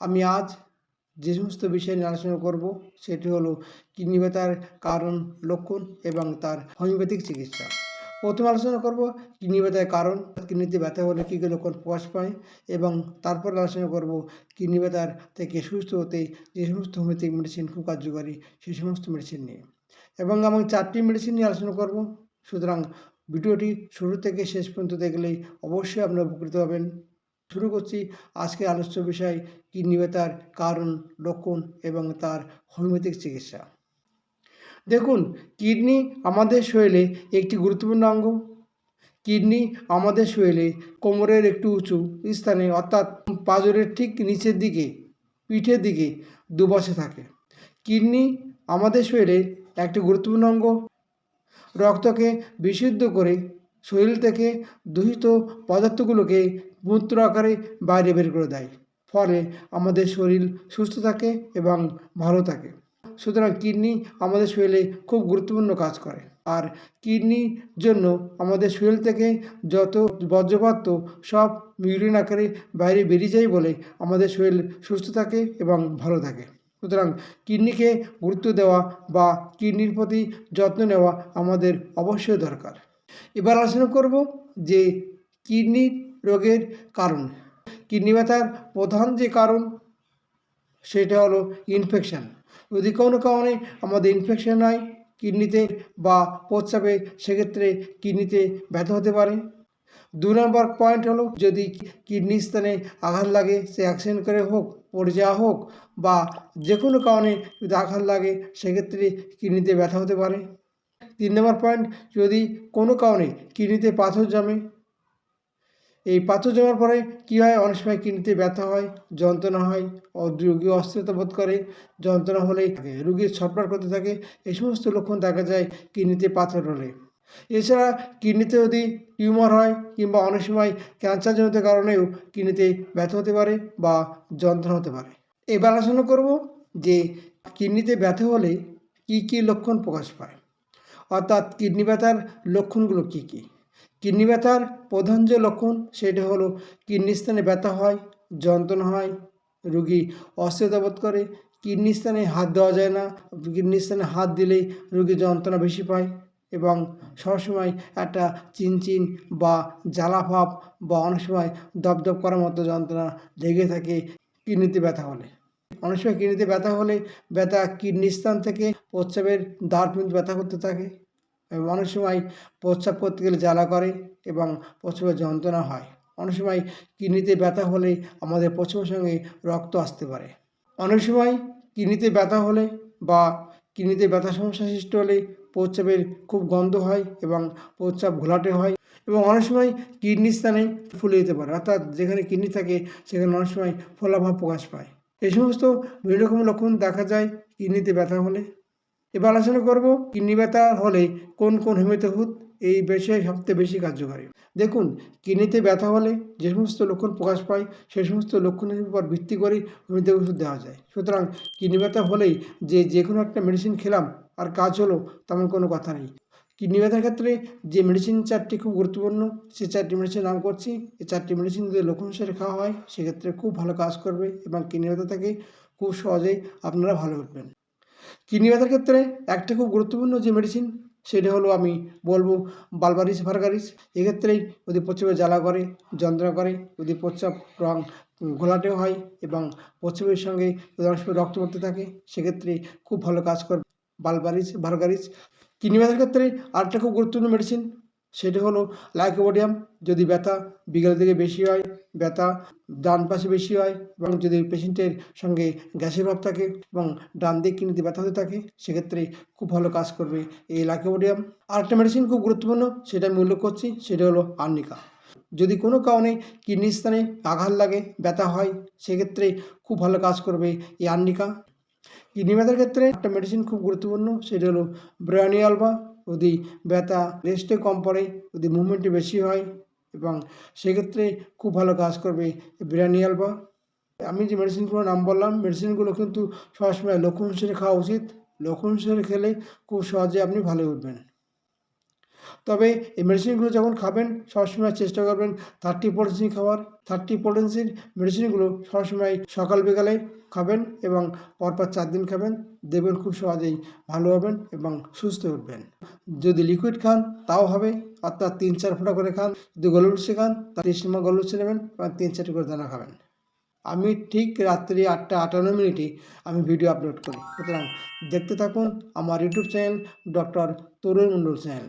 আমি আজ যে সমস্ত বিষয় নিয়ে আলোচনা করব, সেটি হলো কিডনি ব্যথার কারণ, লক্ষণ এবং তার হোমিওপ্যাথিক চিকিৎসা। প্রথম আলোচনা করব কিডনি ব্যথার কারণ, কিডনিতে ব্যথা হলে কী কী লক্ষণ প্রকাশ পায় এবং তারপর আলোচনা করব কিডনি ব্যথার থেকে সুস্থ হতে যে সমস্ত হোমিওপ্যাথিক মেডিসিন খুব কার্যকারী সেই সমস্ত মেডিসিন নিয়ে। এবং আমি চারটি মেডিসিন নিয়ে আলোচনা করব। সুতরাং ভিডিওটি শুরু থেকে শেষ পর্যন্ত দেখলেই অবশ্যই আপনারা উপকৃত হবেন। শুরু করছি আজকে আলোচ্য বিষয়, কিডনি ব্যথার কারণ, লক্ষণ এবং তার হোমিওপ্যাথিক চিকিৎসা। দেখুন, কিডনি আমাদের শরীরে একটি গুরুত্বপূর্ণ অঙ্গ। কিডনি আমাদের শরীরে কোমরের একটু উঁচু স্থানে, অর্থাৎ পাজরের ঠিক নিচের দিকে, পিঠের দিকে দুপাশে থাকে। কিডনি আমাদের শরীরে একটি গুরুত্বপূর্ণ অঙ্গ। রক্তকে বিশুদ্ধ করে শরীর থেকে দূষিত পদার্থগুলোকে মূত্র আকারে বাইরে বের করে দেয়। ফলে আমাদের শরীর সুস্থ থাকে এবং ভালো থাকে। সুতরাং কিডনি আমাদের শরীরে খুব গুরুত্বপূর্ণ কাজ করে। আর কিডনির জন্য আমাদের শরীর থেকে যত বর্জ্যপদার্থ সব ইউরিন আকারে বাইরে বেরিয়ে যায় বলে আমাদের শরীর সুস্থ থাকে এবং ভালো থাকে। সুতরাং কিডনিকে গুরুত্ব দেওয়া বা কিডনির প্রতি যত্ন নেওয়া আমাদের অবশ্যই দরকার। এবার আলোচনা করব যে কিডনি রোগের কারণ। কিডনি ব্যথার প্রধান যে কারণ, সেটা হলো ইনফেকশান যদি কোনো কারণে আমাদের ইনফেকশান হয় কিডনিতে বা প্রস্রাবে সেক্ষেত্রে কিডনিতে ব্যথা হতে পারে। দু নম্বর পয়েন্ট হলো যদি কিডনি স্থানে আঘাত লাগে, সে অ্যাক্সিডেন্ট করে হোক, পড়ে যাওয়া হোক বা যে কোনো কারণে যদি আঘাত লাগে, সেক্ষেত্রে কিডনিতে ব্যথা হতে পারে। তিন নম্বর পয়েন্ট যদি কোনো কারণে কিডনিতে পাথর জমে এই পাথর জমার পরে কী হয়? অনেক সময় কিডনিতে ব্যথা হয়, যন্ত্রণা হয় রুগী অস্থিরতা বোধ করে, যন্ত্রণা থাকে, রুগীর ছটফট করতে থাকে, এই সমস্ত লক্ষণ দেখা যায় কিডনিতে পাথর হলে এছাড়া কিডনিতে যদি টিউমার হয় কিংবা অনেক সময় ক্যান্সারজনিত কারণেও কিডনিতে ব্যথা হতে পারে বা যন্ত্রণা হতে পারে। এবার আলোচনা করব যে কিডনিতে ব্যথা হলে কী কী লক্ষণ প্রকাশ পায়। অর্থাৎ কিডনি ব্যথার লক্ষণগুলো কী কী? কিডনি ব্যথার প্রধান যে লক্ষণ, সেটা হলো কিডনি স্থানে ব্যথা হয়, যন্ত্রণা হয়, রুগী অস্থিরতা বোধ করে, কিডনি স্থানে হাত দেওয়া যায় না, কিডনি স্থানে হাত দিলেই রুগী যন্ত্রণা বেশি পায় এবং সবসময় একটা চিনচিন বা জ্বালা ভাব বা অনেক সময় দপদপ করার মতো যন্ত্রণা লেগে থাকে কিডনিতে ব্যথা হলে। অনেক সময় কিডনিতে ব্যথা হলে ব্যথা কিডনি স্থান থেকে প্রস্রাবের দ্বার ব্যথা করতে থাকে। অনেক সময় প্রস্রাব করতে গেলে জ্বালা করে এবং প্রস্রাবের যন্ত্রণা হয়। অনেক সময় কিডনিতে ব্যথা হলে আমাদের প্রস্রাবের সঙ্গে রক্ত আসতে পারে। অনেক সময় কিডনিতে ব্যথা হলে বা কিডনিতে ব্যথা সমস্যা সৃষ্টি হলে প্রস্রাবের খুব গন্ধ হয় এবং প্রস্রাব ঘোলাটে হয় এবং অনেক সময় কিডনি স্থানে ফুলে যেতে পারে। অর্থাৎ যেখানে কিডনি থাকে, সেখানে অনেক সময় ফোলাভাব প্রকাশ পায়। এই সমস্ত বিভিন্ন রকম লক্ষণ দেখা যায় কিডনিতে ব্যথা হলে। এবার আলোচনা করব কিডনি ব্যথা হলে কোন কোন হোমিওপ্যাথি এই বিষয়ে সবচেয়ে বেশি কার্যকারী। দেখুন, কিডনিতে ব্যথা হলে যে সমস্ত লক্ষণ প্রকাশ পায় সেই সমস্ত লক্ষণের উপর ভিত্তি করে হোমিওপ্যাথি ওষুধ দেওয়া যায়। সুতরাং কিডনি ব্যথা হলেই যে যে কোনো একটা মেডিসিন খেলাম আর কাজ হলো, তেমন কোনো কথা নেই। কিডনি ব্যথার ক্ষেত্রে যে মেডিসিন চারটি খুব গুরুত্বপূর্ণ, সে চারটি মেডিসিন নাম করছি। এই চারটি মেডিসিন যদি লক্ষণ হিসেবে খাওয়া হয়, সেক্ষেত্রে খুব ভালো কাজ করবে এবং কিডনি ব্যথা থেকে খুব সহজেই আপনারা ভালো উঠবেন। কিডনি ব্যথার ক্ষেত্রে একটা খুব গুরুত্বপূর্ণ যে মেডিসিন সেটা হলো আমি বলব বালবারিস ভার্গারিস এক্ষেত্রেই যদি প্রস্রাবে জ্বালা করে, যন্ত্রণা করে, যদি প্রস্রাব রং ঘোলাটেও হয় এবং প্রস্রাবের সঙ্গে রক্ত পড়তে থাকে, সেক্ষেত্রে খুব ভালো কাজ করবে বালবারিস ভার্গারিস কিডনি ব্যথার ক্ষেত্রে আরেকটা খুব গুরুত্বপূর্ণ মেডিসিন সেটা হলো লাইকোবোডিয়াম, যদি ব্যথা বিকেলের দিকে বেশি হয়, ব্যথা ডান পাশে বেশি হয় এবং যদি পেশেন্টের সঙ্গে গ্যাসের ভাব থাকে এবং ডান দিক কিডনিতে ব্যথা হতে থাকে, সেক্ষেত্রে খুব ভালো কাজ করবে এই লাইকোবোডিয়াম। আর একটা মেডিসিন খুব গুরুত্বপূর্ণ, সেটা আমি উল্লেখ করছি, সেটা হলো আর্নিকা। যদি কোনো কারণে কিডনি স্থানে আঘাত লাগে, ব্যথা হয়, সেক্ষেত্রে খুব ভালো কাজ করবে এই আর্নিকা। কিডনি ব্যথার ক্ষেত্রে একটা মেডিসিন খুব গুরুত্বপূর্ণ, সেটা হলো ব্রানিয়ালবা যদি ব্যথা রেস্টে কম পড়ে, যদি মুভমেন্টে বেশি হয় এবং সেক্ষেত্রে খুব ভালো কাজ করবে ব্রানিয়ালবা আমি যে মেডিসিনগুলোর নাম বললাম মেডিসিনগুলো কিন্তু সবসময় লক্ষণ হিসেবে খাওয়া উচিত। লক্ষণ হিসেবে খেলে খুব সহজে আপনি ভালো উঠবেন। তবে এই মেডিসিনগুলো যখন খাবেন, সবসময় চেষ্টা করবেন থার্টি পোটেন্সি খাওয়ার। থার্টি পোটেন্সির মেডিসিনগুলো সবসময় সকাল বিকালে খাবেন এবং পরপর চার দিন খাবেন। দেখবেন খুব সহজেই ভালো হবেন এবং সুস্থ উঠবেন। যদি লিকুইড খান, তাও হবে। অর্থাৎ তিন চার ফোঁটা করে খান। যদি গলুলসে খান তা তিরিশ নম্বর গলুলসে নেবেন এবং তিন চারটি করে দানা খাবেন। আমি ঠিক রাত্রি আটটা আটান্ন মিনিটে আমি ভিডিও আপলোড করি। সুতরাং দেখতে থাকুন আমার YouTube channel doctor Tarun Mondal channel